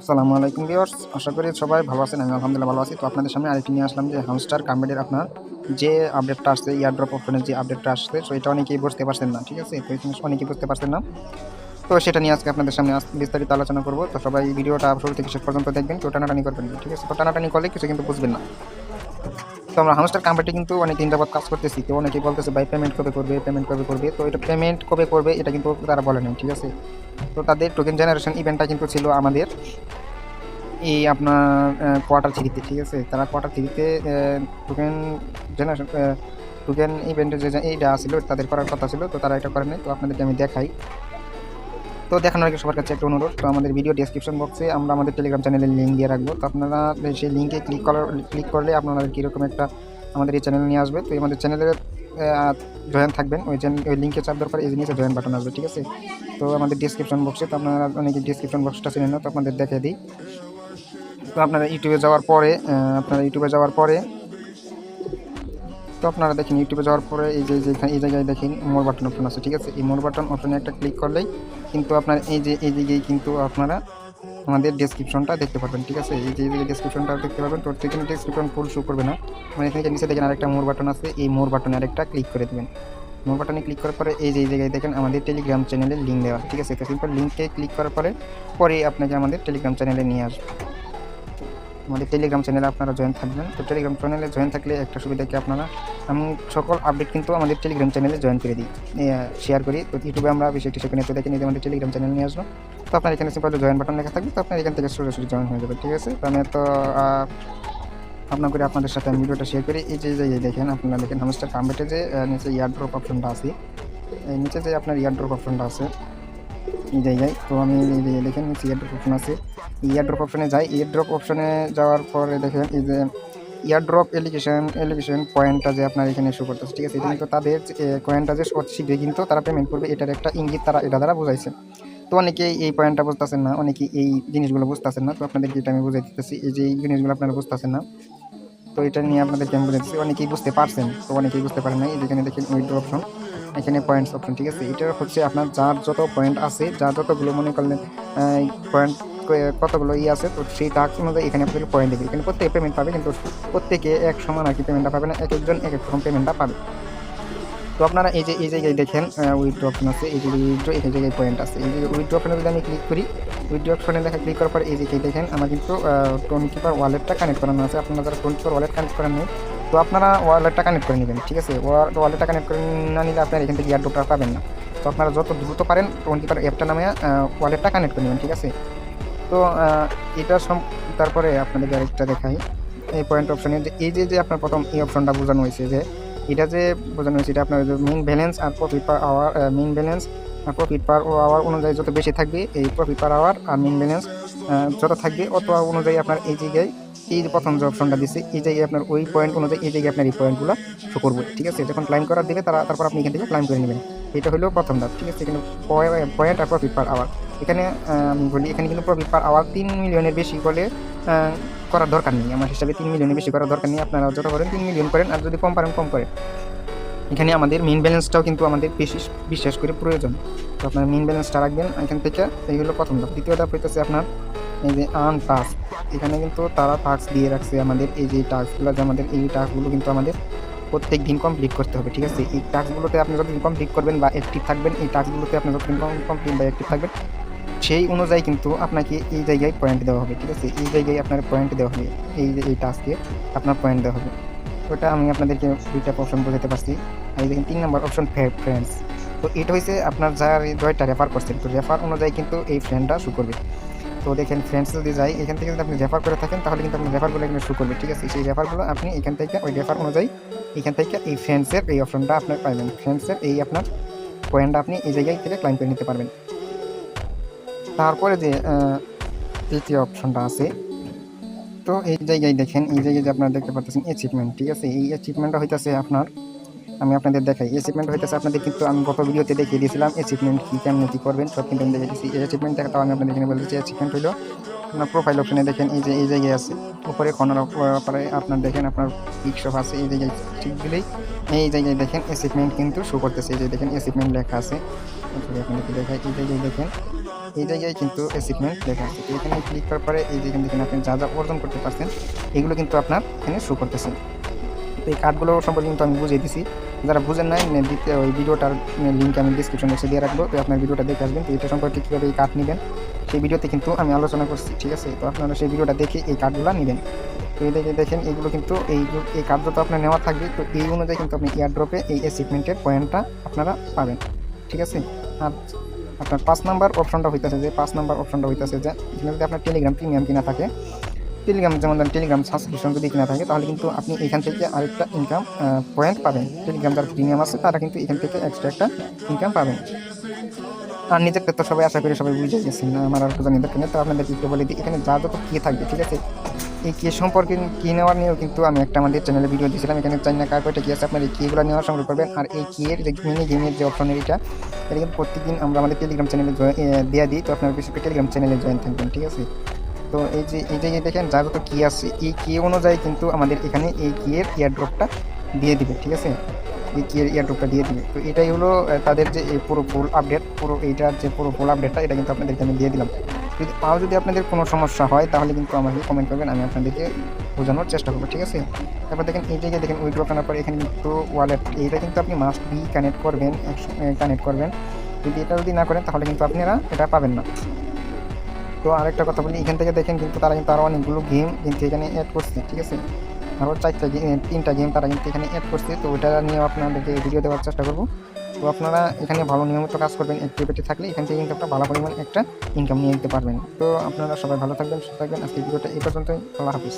আসসালামু আলাইকুম ভিওর্স আশা করি সবাই ভালো আছেন, আমি আলহামদুলিল্লাহ ভালো আছি। তো আপনাদের সামনে আরেকটি নিয়ে আসলাম যে হামস্টার কামেডের আপনার যে আপডেটটা আসছে ইয়ার ড্রপ অপশনের যে আপডেটটা আসছে, তো এটা অনেকেই বুঝতে পারছেন না, ঠিক আছে? তো অনেকেই বুঝতে পারছেন না। তো সেটা নিয়ে আজকে আপনাদের সামনে বিস্তারিত আলোচনা করব। তো সবাই ভিডিওটা শুরু থেকে শেষ পর্যন্ত দেখবেন, কেউ টানাটানি করবেন ঠিক আছে? তো টানাটানি করলে কিছু কিন্তু বুঝবেন না। তো আমরা হামস্টার কাম্পেটে কিন্তু অনেক দিন যাবত কাজ করতেছি। তো অনেকেই বলতেছে, ভাই পেমেন্ট কবে করবে? পেমেন্ট কবে করবে? তো এটা পেমেন্ট কবে করবে, এটা কিন্তু তারা বলে নাই, ঠিক আছে? তো তাদের টোকেন জেনারেশন ইভেন্টটা কিন্তু ছিল আমাদের এই আপনার কোয়ার্টার থ্রিতে ঠিক আছে? তারা কোয়ার্টার থ্রিতে টোকেন জেনারেশন টোকেন ইভেন্টের যে এইটা ছিল, তাদের করার কথা ছিল, তো তারা এটা করেনি তো আপনাদেরকে আমি দেখাই। তো দেখানোর আগে সবার কাছে একটা অনুরোধ। তো আমাদের ভিডিও ডিসক্রিপশন বক্সে আমরা আমাদের টেলিগ্রাম চ্যানেলের লিঙ্ক দিয়ে রাখব। তো আপনারা সেই লিঙ্কে ক্লিক করার ক্লিক করলে আপনাদের কীরকম একটা আমাদের এই চ্যানেল নিয়ে আসবে। তো আমাদের চ্যানেলের জয়েন থাকবেন। ওই চ্যানেল ওই লিঙ্কে চাপ দেওয়ার পর এই জিনিসে জয়েন বাটন আসবে, ঠিক আছে? তো আমাদের ডিসক্রিপশন বক্সে তো আপনারা অনেকে ডিসক্রিপশন বক্সটা চিনেন তো আপনাদের দেখে দিই। তো আপনারা ইউটিউবে যাওয়ার পরে আপনারা ইউটিউবে যাওয়ার পরে তো আপনারা দেখেন ইউটিউবে যাওয়ার পরে এই যে যে এখানে এই জায়গায় দেখেন মোর বাটন অপশন আছে, ঠিক আছে? এই মোর বাটন অপশনে একটা ক্লিক করলেই কিন্তু আপনার এই যে, এই জায়গায় কিন্তু আপনারা আমাদের ডেসক্রিপশনটা দেখতে পারবেন, ঠিক আছে? এই যে ডেসক্রিপশনটা দেখতে পারবেন, তো সেখানে ডেসক্রিপশন ফুল শো করবে না। মানে এখানে নিচে দেখেন আরেকটা মোর বাটন আছে, এই মোর বাটনে আরেকটা ক্লিক করে দেবেন। মোর বাটনে ক্লিক করার পরে এই যে, এই জায়গায় দেখেন আমাদের টেলিগ্রাম চ্যানেলের লিঙ্ক দেওয়া ঠিক আছে? তো সিম্পল লিঙ্কে ক্লিক করার পরে পরে আপনাকে আমাদের টেলিগ্রাম চ্যানেলে নিয়ে আসবে। আমাদের টেলিগ্রাম চ্যানেলে আপনারা জয়েন থাকবেন। তো টেলিগ্রাম চ্যানেলে জয়েন থাকলে একটা সুবিধা কি আপনারা? আমি সকল আপডেট কিন্তু আমাদের টেলিগ্রাম চ্যানেলে জয়েন করে দিই। শেয়ার করি। তো ইউটিউবে আমরা একটি সেখানে তো দেখেন এই আমাদের টেলিগ্রাম চ্যানেল নিয়ে আসব। তো আপনার এখানে সিম্পল জয়েন বাটন লেখা থাকবে। তো আপনার এখান থেকে সরাসরি জয়েন হয়ে যাবে। ঠিক আছে? আমি তো আপনার করে আপনাদের সাথে আমি ভিডিওটা শেয়ার করি। এই যে যে দেখেন, আপনারা দেখেন হামস্টার কাম্বেটে যে নিচে ইয়ার ড্রপ অপশনটা আছে। নিচে যে আপনার ইয়ার ড্রপ অপশনটা আছে জায়গায় তো আমি দেখেন ইয়ার ড্রপ অপশন আছে। ইয়ার ড্রপ অপশনে যাই। ইয়ার ড্রপ অপশনে যাওয়ার পরে দেখেন, এই যে ইয়ার ড্রপ এলিগেশন এলিগেশন পয়েন্টটা যে আপনার এখানে শো করতেছে, ঠিক আছে? এটা কিন্তু তাদের পয়েন্টটা যে শীঘ্রই কিন্তু তারা পেমেন্ট করবে, এটার একটা ইঙ্গিত তারা, এটা দ্বারা বোঝাইছে। তো অনেকেই এই পয়েন্টটা বুঝতেছেন না অনেকেই এই জিনিসগুলো বুঝতেছেন না। তো আপনাদেরকে এটা আমি বুঝাই দিতেছি, এই যে এই জিনিসগুলো আপনারা বুঝতেছেন না। তো এটা নিয়ে আপনাদেরকে আমি বুঝাইছি অনেকেই বুঝতে পারছেন, তো অনেকেই বুঝতে পারেন না এই যেখানে দেখেন উইথড্র অপশন এখানে পয়েন্টস অপশন ঠিক আছে? এটা হচ্ছে আপনার যার যত পয়েন্ট আছে, যার যতগুলো মনে করলেন পয়েন্ট কতগুলো ই আছে, তো সেই টাস্ক অনুযায়ী এখানে আপনাদের পয়েন্ট দেবে। এখানে প্রত্যেকে পেমেন্ট পাবে, কিন্তু প্রত্যেকে এক সমান আর কি পেমেন্টটা পাবে না এক একজন এক এক রকম পেমেন্টটা পাবে। তো আপনারা এই যে, এই জায়গায় দেখেন উইথড্র অপশন আছে, এই যে উইথড্র এই জায়গায় পয়েন্ট আছে। এই যে উইথড্র অপশনে যদি আমি ক্লিক করি উইথড্র অপশনে দেখা ক্লিক করার পর এই যে দেখেন, আমার কিন্তু টোন কিপার ওয়ালেটটা কানেক্ট করানো আছে। আপনারা যারা টোন কিপার ওয়ালেট কানেক্ট করেন নেই তো আপনারা ওয়ালেটটা কানেক্ট করে নেবেন, ঠিক আছে? ওয়ালেটটা কানেক্ট করে না নিলে আপনারা এখান থেকে ইয়ারড্রপটা পাবেন না। তো আপনারা যত দ্রুত পারেন টোন কিপার অ্যাপটা নামে ওয়ালেটটা কানেক্ট করে নেবেন, ঠিক আছে? তো এটা তারপরে আপনাদেরকে আরেকটা দেখাই। এই পয়েন্ট অপশনে যে এই যে যে আপনার প্রথম এই অপশনটা বোঝানো হয়েছে যে, এটা যে বোঝানো হয়েছে, এটা আপনার মেন ব্যালেন্স আর profit per hour main balance আর প্রফিট পার আওয়ার অনুযায়ী যত বেশি থাকবে, এই প্রফিট পার আওয়ার আর মেন ব্যালেন্স যত থাকবে, অত অনুযায়ী আপনার এই জায়গায় এই যে প্রথম যে অপশনটা দিচ্ছে এই জায়গায় আপনার ওই পয়েন্ট অনুযায়ী এই জায়গায় আপনার এই পয়েন্টগুলো শো করবে, ঠিক আছে? যখন ক্লাইম করার দিকে তারা, তারপর আপনি এখান থেকে ক্লাইম করে নেবেন। এটা হলো প্রথম ধাপ, ঠিক আছে? এখানে পয়েন্ট আর প্রফিট পার আওয়ার এখানে আমি বলি, এখানে কিন্তু প্রফিট পার আওয়ার তিন মিলিয়নের বেশি করলে করার দরকার নেই। আমার হিসাবে তিন মিলিয়নের বেশি করার দরকার নেই। আপনারা যত করেন, তিন মিলিয়ন করেন, আর যদি কম পারেন, কম করেন। এখানে আমাদের মেন ব্যালেন্সটাও কিন্তু আমাদের বেশি বিশ্বাস করে প্রয়োজন। তো আপনার মেন ব্যালেন্সটা রাখবেন এখান থেকে, এই হলো প্রথম ধাপ। দ্বিতীয় ধাপ হইতেছে আপনার এই যে আর্ন টাস্ক এখানে কিন্তু তারা টাস্ক দিয়ে রাখছে আমাদের, এই যে টাস্কগুলো যে আমাদের এই টাস্কগুলো কিন্তু আমাদের প্রত্যেক দিন কমপ্লিট করতে হবে, ঠিক আছে? এই টাস্কগুলোতে আপনি যতদিন কমপ্লিট করবেন বা অ্যাক্টিভ থাকবেন, এই টাস্কগুলোতে আপনি যতদিন কমপ্লিট বা অ্যাক্টিভ থাকবেন, সেই অনুযায়ী কিন্তু আপনাকে এই জায়গায় পয়েন্ট দেওয়া হবে, ঠিক আছে? এই জায়গায় আপনার পয়েন্ট দেওয়া হবে, এই এই টাস্কে আপনার পয়েন্ট দেওয়া হবে। ওটা আমি আপনাদেরকে দুইটা অপশন বোঝাতে পারছি। আর দেখেন, তিন নম্বর অপশন ফ্রেন্ডস তো এটা হয়েছে আপনার যার জয়টা রেফার করছেন, তো রেফার অনুযায়ী কিন্তু এই ফ্রেন্ডটা শুরু করবে। তো দেখেন ফ্রেন্ডস যদি যাই এখান থেকে যদি আপনি রেফার করে থাকেন, তাহলে কিন্তু আপনি রেফারগুলো এখানে শু করবে, ঠিক আছে? সেই রেফারগুলো আপনি এখান থেকে, ওই রেফার অনুযায়ী এখান থেকে এই ফ্রেন্ডসের এই অপশনটা আপনার পাবেন। ফ্রেন্ডসের এই আপনার পয়েন্টটা আপনি এই জায়গায় থেকে ক্লাইম করে নিতে পারবেন। তারপরে যে তৃতীয় অপশনটা আছে, তো এই জায়গায় দেখেন, এই জায়গায় যে আপনারা দেখতে পাচ্ছেন অ্যাচিভমেন্ট ঠিক আছে? এই অ্যাচিভমেন্টটা হইতেছে আপনার আমি আপনাদের দেখাই। অ্যাচিভমেন্ট হইতেছে আপনাদের কিন্তু আমি গত ভিডিওতে দেখিয়ে দিয়েছিলাম অ্যাচিভমেন্ট কী, কেমন কী করবেন, সব কিন্তু আমি দেখে দিচ্ছি এই অ্যাচিভমেন্ট দেখাটাও আমি আপনাদের এখানে বলেছি অ্যাচিভমেন্ট হলো আপনার প্রোফাইল অপশনে দেখেন, এই যে, এই জায়গায় আছে। উপরে কর্নার পরে আপনার দেখেন, আপনার পিকশপ আছে, এই জায়গায় ঠিক দিলেই এই জায়গায় দেখেন অ্যাচিভমেন্ট কিন্তু শো করতেছে। এই যে দেখেন অ্যাচিভমেন্ট লেখা আছে। দেখেন দেখাই, এই জায়গায় দেখেন, এই জায়গায় কিন্তু অ্যাচিভমেন্ট লেখা আছে। তো এখানে ক্লিক করার পরে এই যেখানে দেখেন, আপনি যা যা অর্জন করতে পারছেন, এগুলো কিন্তু আপনার এখানে শো করতেছে। তো এই কার্ডগুলো সম্পর্কে কিন্তু আমি বুঝিয়ে দিছি। যারা বুঝেন নাই ওই ভিডিওটার লিঙ্ক আমি ডিসক্রিপশন বক্সে দিয়ে রাখব। তো আপনার ভিডিওটা দেখে আসবেন তো এটা সম্পর্কে কীভাবে এই কার্ড নেবেন। সেই ভিডিওতে কিন্তু আমি আলোচনা করছি, ঠিক আছে? তো আপনারা সেই ভিডিওটা দেখে এই কার্ডগুলো নেবেন। তো এই দেখে দেখেন এইগুলো কিন্তু এই এই কার্ডটা তো আপনার নেওয়া থাকবে, তো এই অনুযায়ী কিন্তু আপনি এয়ারড্রপে এই অ্যাচিভমেন্টের পয়েন্টটা আপনারা পাবেন, ঠিক আছে? আর আপনার পাঁচ নাম্বার অপশনটা হইতেছে যে, পাঁচ নাম্বার অপশনটা হইতেছে যে এখানে যদি আপনার টেলিগ্রাম প্রিমিয়াম কিনা থাকে টেলিগ্রাম যেমন টেলিগ্রাম সাবস্ক্রিপশন যদি কিনা থাকে, তাহলে কিন্তু আপনি এখান থেকে আরেকটা ইনকাম পয়েন্ট পাবেন। টেলিগ্রাম যারা প্রিমিয়াম আছে, তারা কিন্তু এখান থেকে এক্সট্রা একটা ইনকাম পাবেন। আর নিজেকে তো সবাই আশা করি সবাই বুঝে গেছেন। না আমার আর কথা নিজেকে তো আপনাদেরকে একটু বলে দিই, এখানে যা যত কি থাকবে, ঠিক আছে? এই কে সম্পর্কে কি নেওয়ার নিয়েও কিন্তু আমি একটা আমাদের চ্যানেলে ভিডিও দিয়েছিলাম। এখানে চাই না কার কয়টা কি আছে, আপনার এই কিগুলো নেওয়ার সংগ্রহ করবেন। আর এই কিয়ের যে মিনি গেমের যে অপশনের এটা এটা কিন্তু প্রত্যেকদিন আমরা আমাদের টেলিগ্রাম চ্যানেলে দেওয়া দিই। তো আপনার বেশি টেলিগ্রাম চ্যানেলে জয়েন থাকবেন, ঠিক আছে? তো এই যে, এই জায়গায় দেখেন যা যত কি আছে। এই কি অনুযায়ী কিন্তু আমাদের এখানে এই কিয়ের এয়ারড্রপটা দিয়ে দিবে, ঠিক আছে? এই কিয়ের এয়ারড্রপটা দিয়ে দিবে। তো এটাই হলো তাদের যে এই পুরো ফুল আপডেট পুরো এইটার যে পুরো ফুল আপডেটটা এটা কিন্তু আপনাদেরকে আমি দিয়ে দিলাম। যদি তাও যদি আপনাদের কোনো সমস্যা হয়, তাহলে কিন্তু আমাকে কমেন্ট করবেন, আমি আপনাদেরকে বোঝানোর চেষ্টা করব, ঠিক আছে? তারপর দেখেন, এই জায়গায় দেখেন উইড্রো করার পর এখানে কিন্তু ওয়ালেট এইটা কিন্তু আপনি মাস্ট বি কানেক্ট করবেন কানেক্ট করবেন। যদি এটা যদি না করেন, তাহলে কিন্তু আপনারা এটা পাবেন না। তো আরেকটা কথা বলি, এখান থেকে দেখেন কিন্তু তারা কিন্তু আরও অনেকগুলো গেম কিন্তু এখানে অ্যাড করছে, ঠিক আছে? আরও চারটা গেম তিনটা গেম তারা কিন্তু এখানে অ্যাড করছে, তো ওটা নিয়ে আপনাদেরকে ভিডিও দেওয়ার চেষ্টা করব। তো আপনারা এখানে ভালো নিয়মিত কাজ করবেন অ্যাক্টিভিটি থাকলে এখান থেকে কিন্তু একটা ভালো পরিমাণ একটা ইনকাম নিয়ে নিতে পারবেন। তো আপনারা সবাই ভালো থাকবেন, সুস্থ থাকবেন আজকে ভিডিওটা এই পর্যন্তই, আল্লাহ হাফিজ।